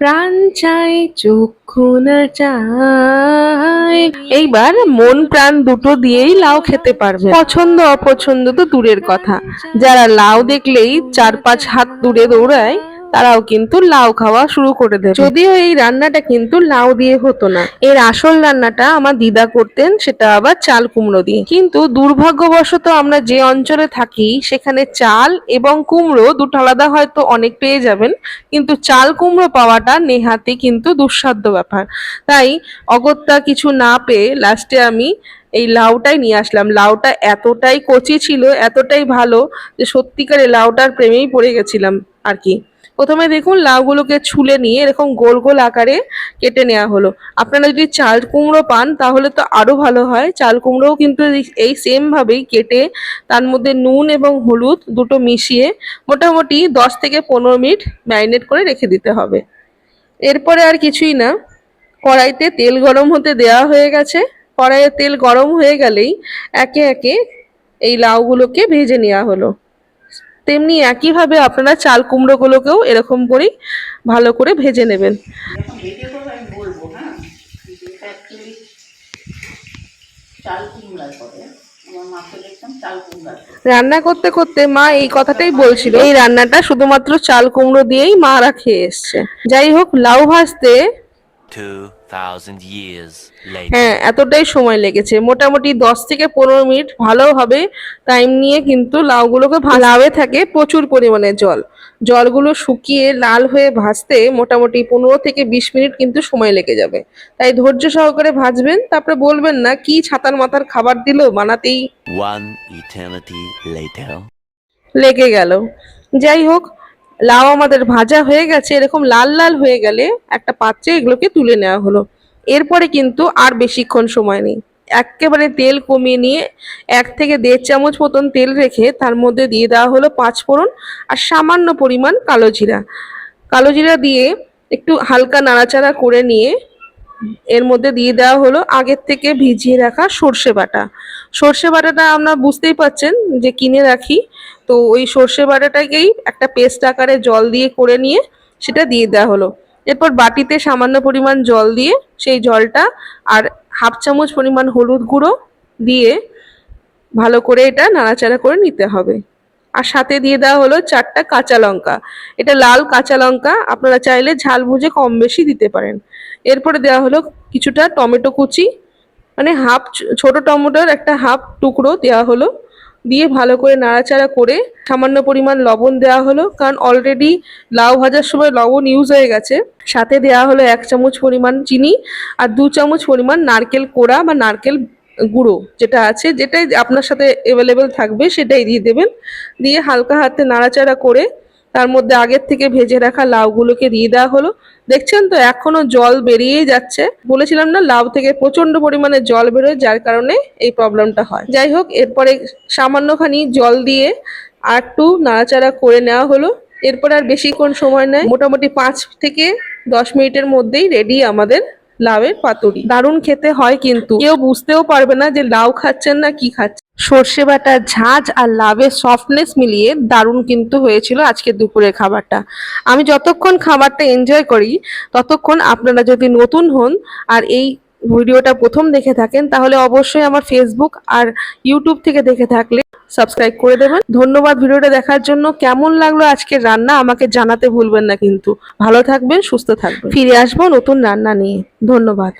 প্রাণ চাই চক্ষু না চাই এইবার মন প্রাণ দুটো দিয়েই লাউ খেতে পারবে। পছন্দ, অপছন্দ তো দূরের কথা। যারা লাউ দেখলেই চার পাঁচ হাত দূরে দৌড়ায় তারাও কিন্তু লাউ খাওয়া শুরু করে দেবে। যদিও এই রান্নাটা কিন্তু লাউ দিয়ে হতো না। এর আসল রান্নাটা আমার দিদা করতেন, সেটা আবার চাল কুমড়ো দিয়ে। কিন্তু দুর্ভাগ্যবশত আমরা যে অঞ্চলে থাকি, সেখানে চাল এবং কুমড়ো দুটো আলাদা হয়তো অনেক পেয়ে যাবেন, কিন্তু চাল কুমড়ো পাওয়াটা নেহাতি কিন্তু দুঃসাধ্য ব্যাপার। তাই অগত্যা কিছু না পেয়ে লাস্টে আমি এই লাউটাই নিয়ে আসলাম। লাউটা এতটাই কচি ছিল, এতটাই ভালো, যে সত্যিকারে লাউটার প্রেমেই পড়ে গেছিলাম আর কি। প্রথমে দেখুন লাউগুলোকে ছুলে নিয়ে এরকম গোল গোল আকারে কেটে নেওয়া হলো। আপনারা যদি চাল কুমড়ো পান, তাহলে তো আরও ভালো হয়। চাল কুমড়োও কিন্তু এই- সেমভাবেই কেটে তার মধ্যে নুন এবং হলুদ দুটো মিশিয়ে মোটামুটি দশ থেকে পনেরো মিনিট ম্যারিনেট করে রেখে দিতে হবে। এরপরে আর কিছুই না। কড়াইতে তেল গরম হতে দেওয়া হয়ে গেছে। কড়াইয়ে তেল গরম হয়ে গেলেই একে একে এই লাউগুলোকে ভেজে নেওয়া হলো। তেমনি একইভাবে আপনারা চাল কুমড়োগুলোকেও এরকম করেই ভালো করে ভেজে নেবেন রান্না করতে করতে মা এই কথাটাই বলছিল এই রান্নাটা শুধুমাত্র চাল কুমড়ো দিয়েই মারা খেয়ে এসছে যাই হোক লাউ ভাজতে 2,000 years later. হ্যাঁ এতটাই সময় লেগেছে। মোটামুটি দশ থেকে পনেরো মিনিট ভালোভাবে টাইম নিয়ে কিন্তু লাউগুলোকে লাউয়ে থাকে প্রচুর পরিমাণে জল। জলগুলো শুকিয়ে লাল হয়ে ভাজতে মোটামুটি পনেরো থেকে বিশ মিনিট কিন্তু সময় লেগে যাবে। তাই ধৈর্য সহকারে ভাজবেন তারপরে বলবেন না কি ছাতার মাথার খাবার দিলো বানাতেই One eternity later. লেগে গেল। যাই হোক লাউ আমাদের ভাজা হয়ে গেছে, এরকম লাল লাল হয়ে গেলে একটা পাত্রে এগুলোকে তুলে নেওয়া হলো। এরপরে কিন্তু আর বেশিক্ষণ সময় নেই। একেবারে তেল কমিয়ে নিয়ে এক থেকে দেড় চামচ মতন তেল রেখে তার মধ্যে দিয়ে দেওয়া হলো পাঁচ ফোড়ন আর সামান্য পরিমাণ কালো জিরা। কালো জিরা দিয়ে একটু হালকা নাড়াচাড়া করে নিয়ে এর মধ্যে দিয়ে দেওয়া হলো আগের থেকে ভিজিয়ে রাখা সর্ষে বাটা। সর্ষে বাটাটা আমরা বুঝতেই পাচ্ছেন যে কিনে রাখি। তো ওই সর্ষে বাটাটাকেই একটা পেস্ট আকারে জল দিয়ে করে নিয়ে সেটা দিয়ে দেওয়া হলো। এরপর বাটিতে সামান্য পরিমাণ জল দিয়ে সেই জলটা আর হাফ চামচ পরিমাণ হলুদ গুঁড়ো দিয়ে ভালো করে এটা নাড়াচাড়া করে নিতে হবে। আর সাথে দিয়ে দেওয়া হলো চারটা কাঁচা লঙ্কা। এটা লাল কাঁচা লঙ্কা, আপনারা চাইলে ঝাল বুঝে কম বেশি দিতে পারেন। এরপরে দেওয়া হলো কিছুটা টমেটো কুচি মানে হাফ ছোট টমেটোর একটা হাফ টুকরো দেওয়া হলো। দিয়ে ভালো করে নাড়াচাড়া করে সামান্য পরিমাণ লবণ দেওয়া হলো, কারণ অলরেডি লাউ ভাজার সময় লবণ ইউজ হয়ে গেছে। সাথে দেওয়া হলো এক চামচ পরিমাণ চিনি আর দু চামচ পরিমাণ নারকেল কোড়া বা নারকেল গুঁড়ো যেটা আছে, যেটাই আপনার সাথে অ্যাভেলেবেল থাকবে সেটাই দিয়ে দেবেন। দিয়ে হালকা হাতে নাড়াচাড়া করে তার মধ্যে আগের থেকে ভেজে রাখা লাউগুলোকে দিয়ে দেওয়া হলো। দেখছেন তো, এখনও জল বেরিয়েই যাচ্ছে। বলেছিলাম না, লাউ থেকে প্রচণ্ড পরিমাণে জল বেরোয়, যার কারণে এই প্রবলেমটা হয়। যাই হোক, এরপরে সামান্যখানি জল দিয়ে আর একটু নাড়াচাড়া করে নেওয়া হলো। এরপর আর বেশিক্ষণ সময় নেয়। মোটামুটি পাঁচ থেকে দশ মিনিটের মধ্যেই রেডি আমাদের লাউয়ের পাতুরি। দারুণ খেতে হয় কিন্তু। কেউ বুঝতেও পারবে না যে লাউ খাচ্ছেন না কি খাচ্ছেন। সর্ষে বাটা ঝাঁঝ আর লাভের সফটনেস মিলিয়ে দারুণ কিন্তু হয়েছিল আজকে দুপুরের খাবারটা। আমি যতক্ষণ খাবারটা এনজয় করি, ততক্ষণ আপনারা যদি নতুন হন আর এই ভিডিওটা প্রথম দেখে থাকেন, তাহলে অবশ্যই আমার ফেসবুক আর ইউটিউব থেকে দেখে থাকলে সাবস্ক্রাইব করে দেবেন। ধন্যবাদ ভিডিওটা দেখার জন্য। কেমন লাগল আজকের রান্না আমাকে জানাতে ভুলবেন না কিন্তু। ভালো থাকবেন, সুস্থ থাকবেন। ফিরে আসব নতুন রান্না নিয়ে। ধন্যবাদ।